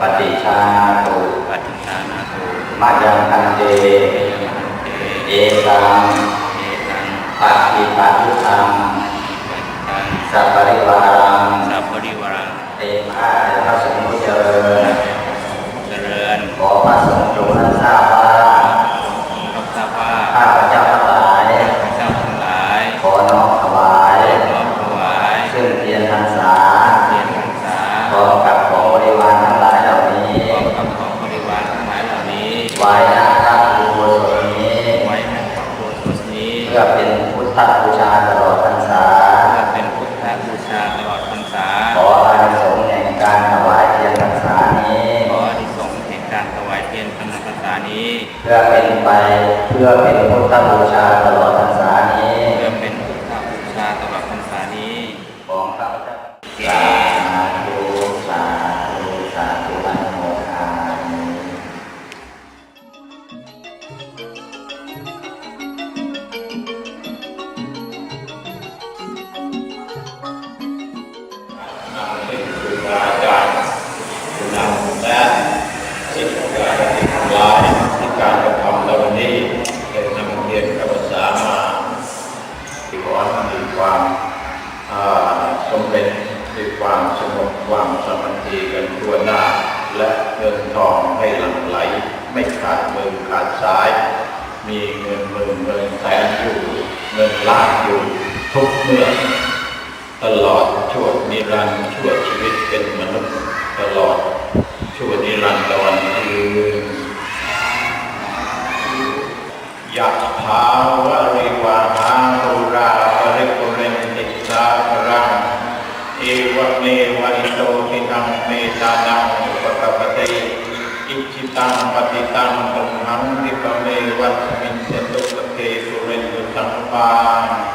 ปฏิชาตุปฏิชาตุมาจังคันเตเอตังปัติปัตุตังสัปริวารังเอมาพระสมุเจริ จะเป็นไปเพื่อเป็นพุทธบูชาตลอด ลากอยู่ทุกเมื่อ ตลอดชั่วนิรันดร์ชั่วชีวิตเป็นมนุษย์ตลอดชั่วนิรันดร์ตะยืนยะภาวะริวาหาตุราปริปุเรนติสาปรังเอวเมวะอิโตติตังเมตานังอุปตะปเติอิจิตังปฏิตังตุมหังติปเมวัสมิ và